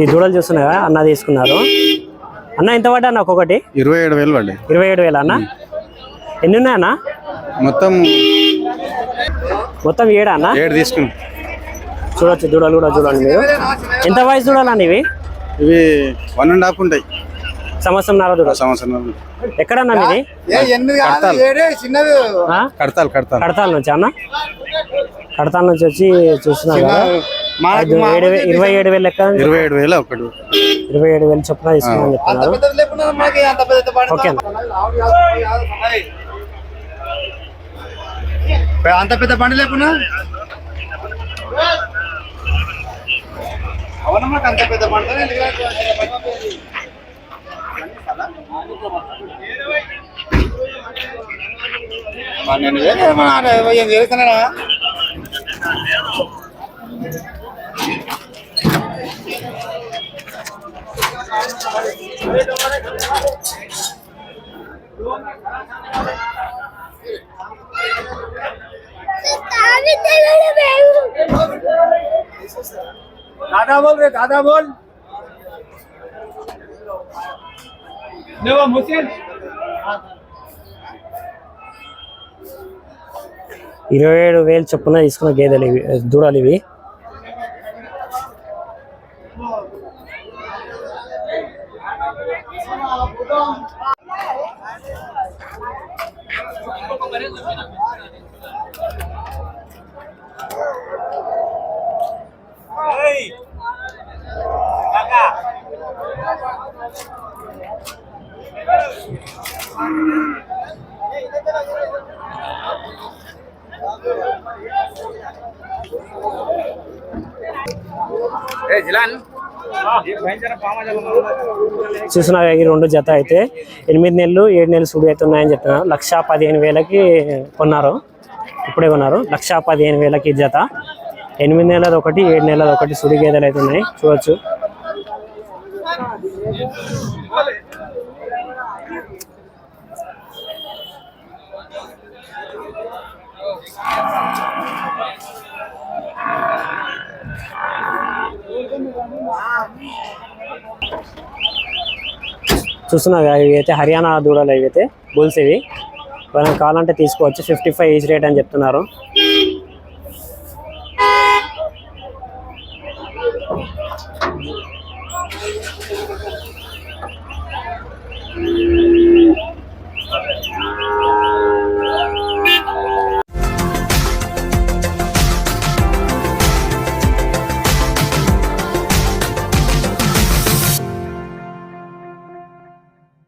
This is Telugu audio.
ఈ దూడలు చూస్తున్నారా అన్న తీసుకున్నారు. అన్న ఎంత పడ్డా అన్న ఒక్కొక్కటి? ఇరవై ఏడు వేలు పడ్డాయి. ఇరవై ఏడు వేలు అన్న? ఎన్ని ఉన్నాయన్న మొత్తం మొత్తం ఏడా అన్న? ఏడు తీసుకుని చూడొచ్చు దూడలు కూడా చూడండి మీరు. ఎంత వయసు దూడాలన్న ఇవి? ఇవి వన్ అండ్ హాఫ్ ఉంటాయి. సంవత్సరం నర దూడ సంవత్సరం ఎక్కడన్నా మీది? కడతాలు? కడతాలు కడతాలు. కడతాల నుంచి అన్న? కడతాల నుంచి వచ్చి చూస్తున్నారు కదా. ఇరవై ఏడు వేలు లెక్క ఇరవై ఏడు వేలు ఒకటి. ఇరవై ఏడు వేలు చొప్పున తీసుకున్నామని చెప్తున్నారు ఓకే. అంత పెద్ద బండి లేకున్నా? అవునమ్మా అంత పెద్ద బండి నేను చేస్తున్నాడా दादा बोल रे दादा बोल मुझसे ఇరవై ఏడు వేలు చొప్పున తీసుకున్న గేదెలు ఇవి దూడలు ఇవి Eh, hei jalan. చూస్తున్నారు ఈ రెండు జత అయితే. ఎనిమిది నెలలు ఏడు నెలలు సుడి అయితే ఉన్నాయని చెప్తున్నారు లక్ష పదిహేను వేలకి కొన్నారు. ఇప్పుడే కొన్నారు. లక్ష పదిహేను వేలకి జత. ఎనిమిది నెలలు ఒకటి ఏడు నెలలు ఒకటి సుడి గేదెలు అయితే ఉన్నాయి. చూడొచ్చు. చూస్తున్నా ఇవి అయితే హర్యానా దూడలు ఇవి అయితే బుల్స్ ఇవి. మనం కావాలంటే తీసుకోవచ్చు. ఫిఫ్టీ ఫైవ్ ఏజ్ రేట్ అని చెప్తున్నారు.